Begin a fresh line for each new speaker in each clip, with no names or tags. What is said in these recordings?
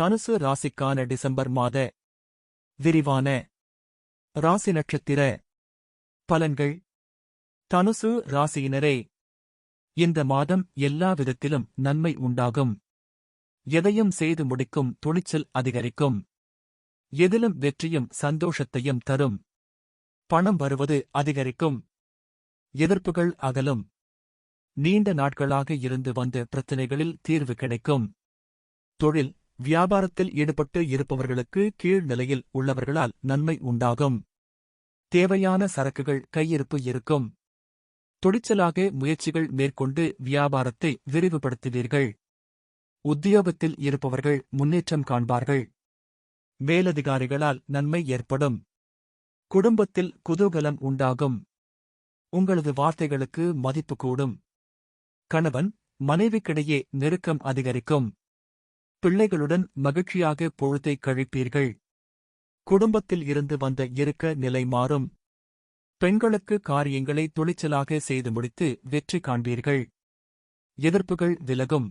தனுசு ராசிக்கான டிசம்பர் மாத விரிவான ராசி நட்சத்திர பலன்கள். தனுசு ராசியினரே இந்த மாதம் எல்லா விதத்திலும் நன்மை உண்டாகும். எதையும் செய்து முடிக்கும் துணிச்சல் அதிகரிக்கும். எதிலும் வெற்றியும் சந்தோஷத்தையும் தரும். பணம் வருவது அதிகரிக்கும். எதிர்ப்புகள் அகலும். நீண்ட நாட்களாக இருந்து வந்த பிரச்சினைகளில் தீர்வு கிடைக்கும். தொழில் வியாபாரத்தில் ஈடுபட்டு இருப்பவர்களுக்கு கீழ் நிலையில் உள்ளவர்களால் நன்மை உண்டாகும். தேவையான சரக்குகள் கையிருப்பு இருக்கும். துடிச்சலாக முயற்சிகள் மேற்கொண்டு வியாபாரத்தை விரிவுபடுத்துவீர்கள். உத்தியோகத்தில் இருப்பவர்கள் முன்னேற்றம் காண்பார்கள். மேலதிகாரிகளால் நன்மை ஏற்படும். குடும்பத்தில் குதூகலம் உண்டாகும். உங்களது வார்த்தைகளுக்கு மதிப்பு கூடும். கணவன் மனைவிக்கிடையே நெருக்கம் அதிகரிக்கும். பிள்ளைகளுடன் மகிழ்ச்சியாக பொழுதை கழிப்பீர்கள். குடும்பத்தில் இருந்து வந்த இருக்க நிலை மாறும். பெண்களுக்கு காரியங்களை துளிச்சலாக செய்து முடித்து வெற்றி காண்பீர்கள். எதிர்ப்புகள் விலகும்.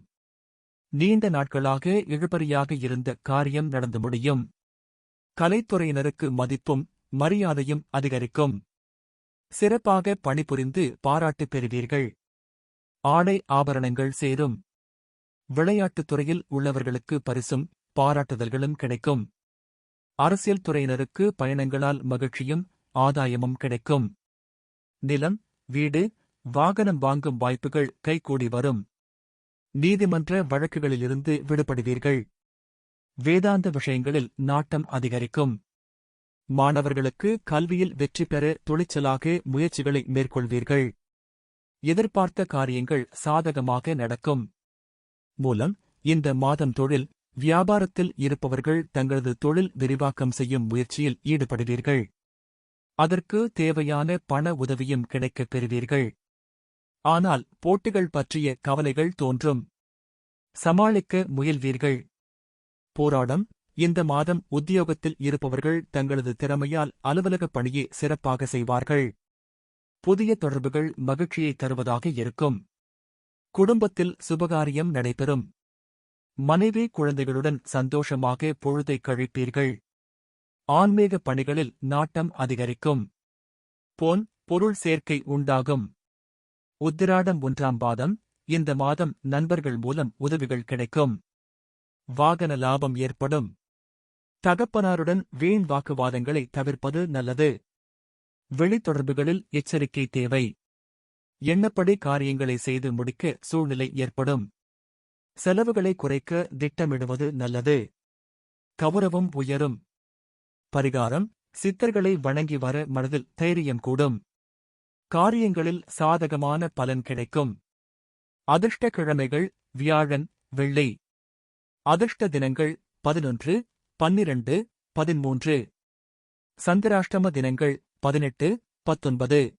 நீண்ட நாட்களாக இழுபறியாக இருந்த காரியம் நடந்து முடியும். கலைத்துறையினருக்கு மதிப்பும் மரியாதையும் அதிகரிக்கும். சிறப்பாக பணிபுரிந்து பாராட்டு பெறுவீர்கள். ஆடை ஆபரணங்கள் சேரும். விளையாட்டுத் துறையில் உள்ளவர்களுக்கு பரிசும் பாராட்டுதல்களும் கிடைக்கும். அரசியல் துறையினருக்கு பயணங்களால் மகிழ்ச்சியும் ஆதாயமும் கிடைக்கும். நிலம் வீடு வாகனம் வாங்கும் வாய்ப்புகள் கைகூடி வரும். நீதிமன்ற வழக்குகளிலிருந்து விடுபடுவீர்கள். வேதாந்த விஷயங்களில் நாட்டம் அதிகரிக்கும். மாணவர்களுக்கு கல்வியில் வெற்றி பெற துணிச்சலாக முயற்சிகளை மேற்கொள்வீர்கள். எதிர்பார்த்த காரியங்கள் சாதகமாக நடக்கும். மூலம் இந்த மாதம் தொழில் வியாபாரத்தில் இருப்பவர்கள் தங்களது தொழில் விரிவாக்கம் செய்யும் முயற்சியில் ஈடுபடுவீர்கள். அதற்கு தேவையான பண உதவியும் கிடைக்கப் பெறுவீர்கள். ஆனால் போட்டிகள் பற்றிய கவலைகள் தோன்றும். சமாளிக்க முயல்வீர்கள். போராடம் இந்த மாதம் உத்தியோகத்தில் இருப்பவர்கள் தங்களது திறமையால் அலுவலகப் பணியை சிறப்பாக செய்வார்கள். புதிய தொடர்புகள் மகிழ்ச்சியை தருவதாக இருக்கும். குடும்பத்தில் சுபகாரியம் நடைபெறும். மனைவி குழந்தைகளுடன் சந்தோஷமாக பொழுதை கழிப்பீர்கள். ஆன்மீக பணிகளில் நாட்டம் அதிகரிக்கும். பொன் பொருள் சேர்க்கை உண்டாகும். உத்திராடம் ஒன்றாம் பாதம் இந்த மாதம் நண்பர்கள் மூலம் உதவிகள் கிடைக்கும். வாகன லாபம் ஏற்படும். தகப்பனாருடன் வீண் வாக்குவாதங்களை தவிர்ப்பது நல்லது. வெளித்தொடர்புகளில் எச்சரிக்கை தேவை. எண்ணப்படி காரியங்களை செய்து முடிக்க சூழ்நிலை ஏற்படும். செலவுகளை குறைக்க திட்டமிடுவது நல்லது. கௌரவம் உயரும். பரிகாரம் சித்தர்களை வணங்கி வர மனதில் தைரியம் கூடும். காரியங்களில் சாதகமான பலன் கிடைக்கும். அதிர்ஷ்ட கிழமைகள் வியாழன் வெள்ளி. அதிர்ஷ்ட தினங்கள் பதினொன்று பன்னிரண்டு பதிமூன்று. சந்திராஷ்டம தினங்கள் பதினெட்டு பத்தொன்பது.